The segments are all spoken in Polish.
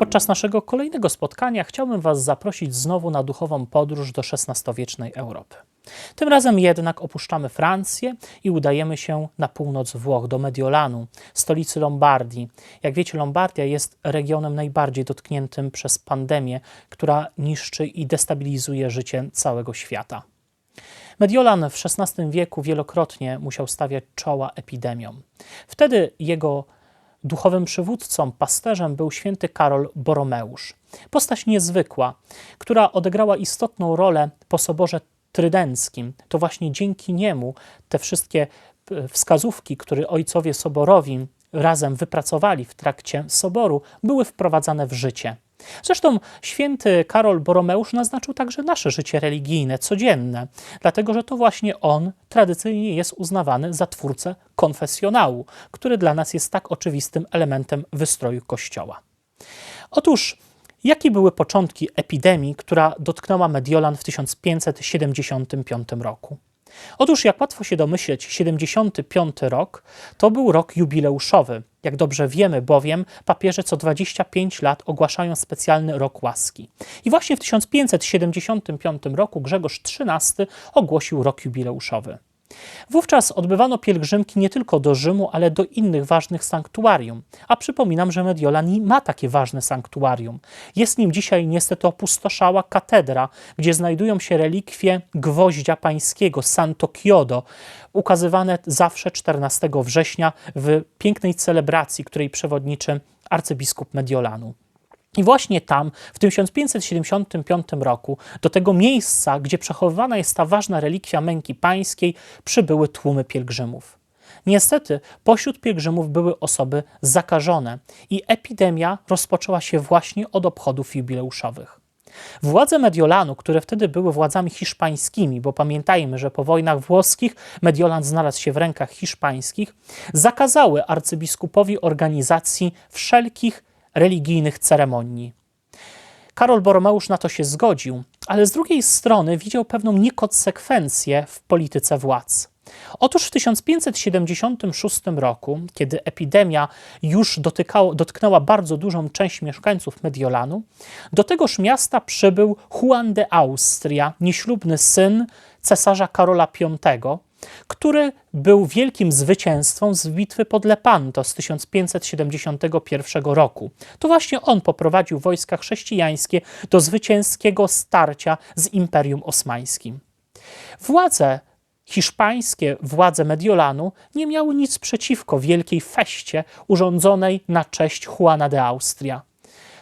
Podczas naszego kolejnego spotkania chciałbym Was zaprosić znowu na duchową podróż do XVI-wiecznej Europy. Tym razem jednak opuszczamy Francję i udajemy się na północ Włoch, do Mediolanu, stolicy Lombardii. Jak wiecie, Lombardia jest regionem najbardziej dotkniętym przez pandemię, która niszczy i destabilizuje życie całego świata. Mediolan w XVI wieku wielokrotnie musiał stawiać czoła epidemiom. Wtedy jego duchowym przywódcą, pasterzem był święty Karol Boromeusz. Postać niezwykła, która odegrała istotną rolę po soborze trydenckim. To właśnie dzięki niemu te wszystkie e, wskazówki, które ojcowie soborowi razem wypracowali w trakcie soboru, były wprowadzane w życie. Zresztą święty Karol Boromeusz naznaczył także nasze życie religijne, codzienne, dlatego że to właśnie on tradycyjnie jest uznawany za twórcę konfesjonału, który dla nas jest tak oczywistym elementem wystroju Kościoła. Otóż, jakie były początki epidemii, która dotknęła Mediolan w 1575 roku? Otóż, jak łatwo się domyśleć, 75 rok to był rok jubileuszowy. Jak dobrze wiemy, bowiem papieże co 25 lat ogłaszają specjalny rok łaski. I właśnie w 1575 roku Grzegorz XIII ogłosił rok jubileuszowy. Wówczas odbywano pielgrzymki nie tylko do Rzymu, ale do innych ważnych sanktuarium. A przypominam, że Mediolan ma takie ważne sanktuarium. Jest nim dzisiaj niestety opustoszała katedra, gdzie znajdują się relikwie gwoździa pańskiego, Santo Chiodo, ukazywane zawsze 14 września w pięknej celebracji, której przewodniczy arcybiskup Mediolanu. I właśnie tam, w 1575 roku, do tego miejsca, gdzie przechowywana jest ta ważna relikwia męki pańskiej, przybyły tłumy pielgrzymów. Niestety, pośród pielgrzymów były osoby zakażone i epidemia rozpoczęła się właśnie od obchodów jubileuszowych. Władze Mediolanu, które wtedy były władzami hiszpańskimi, bo pamiętajmy, że po wojnach włoskich Mediolan znalazł się w rękach hiszpańskich, zakazały arcybiskupowi organizacji wszelkich religijnych ceremonii. Karol Boromeusz na to się zgodził, ale z drugiej strony widział pewną niekonsekwencję w polityce władz. Otóż w 1576 roku, kiedy epidemia już dotknęła bardzo dużą część mieszkańców Mediolanu, do tegoż miasta przybył Juan de Austria, nieślubny syn cesarza Karola V, który był wielkim zwycięstwem z bitwy pod Lepanto z 1571 roku. To właśnie on poprowadził wojska chrześcijańskie do zwycięskiego starcia z Imperium Osmańskim. Władze hiszpańskie, władze Mediolanu nie miały nic przeciwko wielkiej feście urządzonej na cześć Juana de Austria.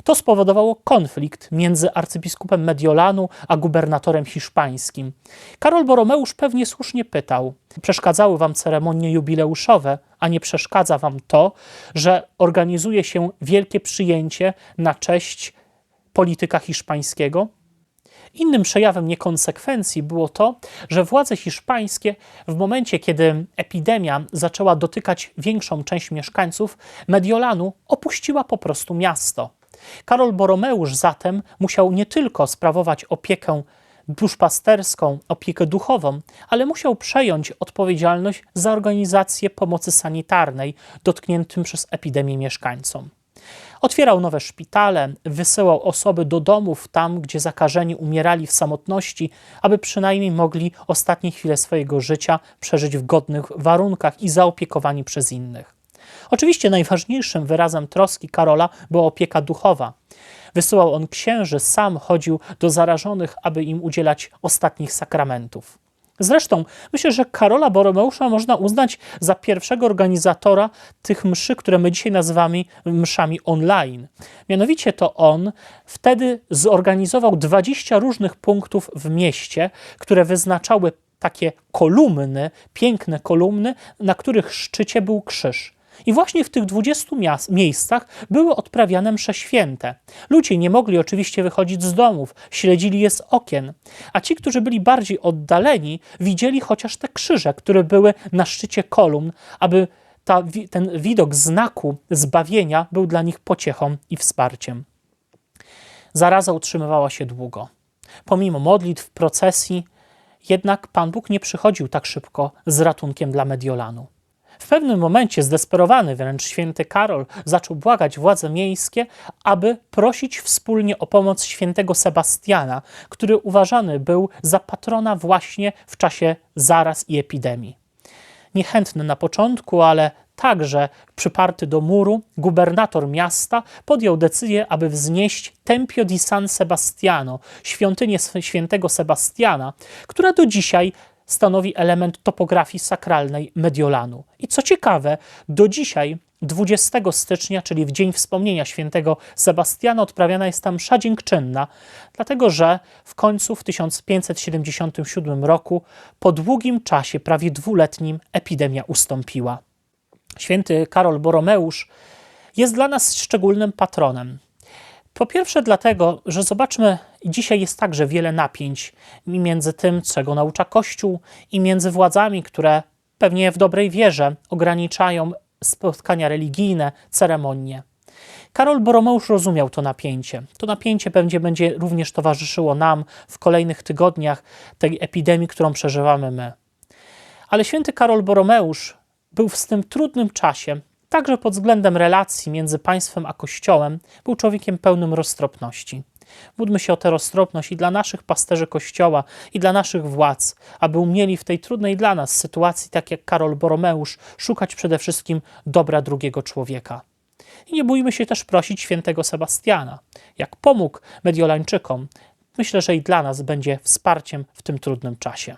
To spowodowało konflikt między arcybiskupem Mediolanu a gubernatorem hiszpańskim. Karol Boromeusz pewnie słusznie pytał: Przeszkadzały wam ceremonie jubileuszowe, a nie przeszkadza wam to, że organizuje się wielkie przyjęcie na cześć polityka hiszpańskiego? Innym przejawem niekonsekwencji było to, że władze hiszpańskie w momencie, kiedy epidemia zaczęła dotykać większą część mieszkańców, Mediolanu opuściła po prostu miasto. Karol Boromeusz zatem musiał nie tylko sprawować opiekę duszpasterską, opiekę duchową, ale musiał przejąć odpowiedzialność za organizację pomocy sanitarnej dotkniętym przez epidemię mieszkańcom. Otwierał nowe szpitale, wysyłał osoby do domów tam, gdzie zakażeni umierali w samotności, aby przynajmniej mogli ostatnie chwile swojego życia przeżyć w godnych warunkach i zaopiekowani przez innych. Oczywiście najważniejszym wyrazem troski Karola była opieka duchowa. Wysyłał on księży, sam chodził do zarażonych, aby im udzielać ostatnich sakramentów. Zresztą myślę, że Karola Boromeusza można uznać za pierwszego organizatora tych mszy, które my dzisiaj nazywamy mszami online. Mianowicie to on wtedy zorganizował 20 różnych punktów w mieście, które wyznaczały takie kolumny, piękne kolumny, na których szczycie był krzyż. I właśnie w tych 20 miejscach były odprawiane msze święte. Ludzie nie mogli oczywiście wychodzić z domów, śledzili je z okien, a ci, którzy byli bardziej oddaleni, widzieli chociaż te krzyże, które były na szczycie kolumn, aby ta, ten widok znaku zbawienia był dla nich pociechą i wsparciem. Zaraza utrzymywała się długo. Pomimo modlitw, procesji, jednak Pan Bóg nie przychodził tak szybko z ratunkiem dla Mediolanu. W pewnym momencie zdesperowany wręcz święty Karol zaczął błagać władze miejskie, aby prosić wspólnie o pomoc świętego Sebastiana, który uważany był za patrona właśnie w czasie zaraz i epidemii. Niechętny na początku, ale także przyparty do muru, gubernator miasta podjął decyzję, aby wznieść Tempio di San Sebastiano, świątynię świętego Sebastiana, która do dzisiaj stanowi element topografii sakralnej Mediolanu. I co ciekawe, do dzisiaj 20 stycznia, czyli w dzień wspomnienia świętego Sebastiana, odprawiana jest tam msza dziękczynna, dlatego że w końcu w 1577 roku, po długim czasie, prawie dwuletnim, epidemia ustąpiła. Święty Karol Boromeusz jest dla nas szczególnym patronem. Po pierwsze, dlatego, że zobaczmy, dzisiaj jest także wiele napięć między tym, czego naucza Kościół, i między władzami, które pewnie w dobrej wierze ograniczają spotkania religijne, ceremonie. Karol Boromeusz rozumiał to napięcie. To napięcie będzie, będzie również towarzyszyło nam w kolejnych tygodniach tej epidemii, którą przeżywamy my. Ale święty Karol Boromeusz był w tym trudnym czasie, także pod względem relacji między państwem a Kościołem, był człowiekiem pełnym roztropności. Módlmy się o tę roztropność i dla naszych pasterzy Kościoła, i dla naszych władz, aby umieli w tej trudnej dla nas sytuacji, tak jak Karol Boromeusz, szukać przede wszystkim dobra drugiego człowieka. I nie bójmy się też prosić świętego Sebastiana. Jak pomógł Mediolańczykom, myślę, że i dla nas będzie wsparciem w tym trudnym czasie.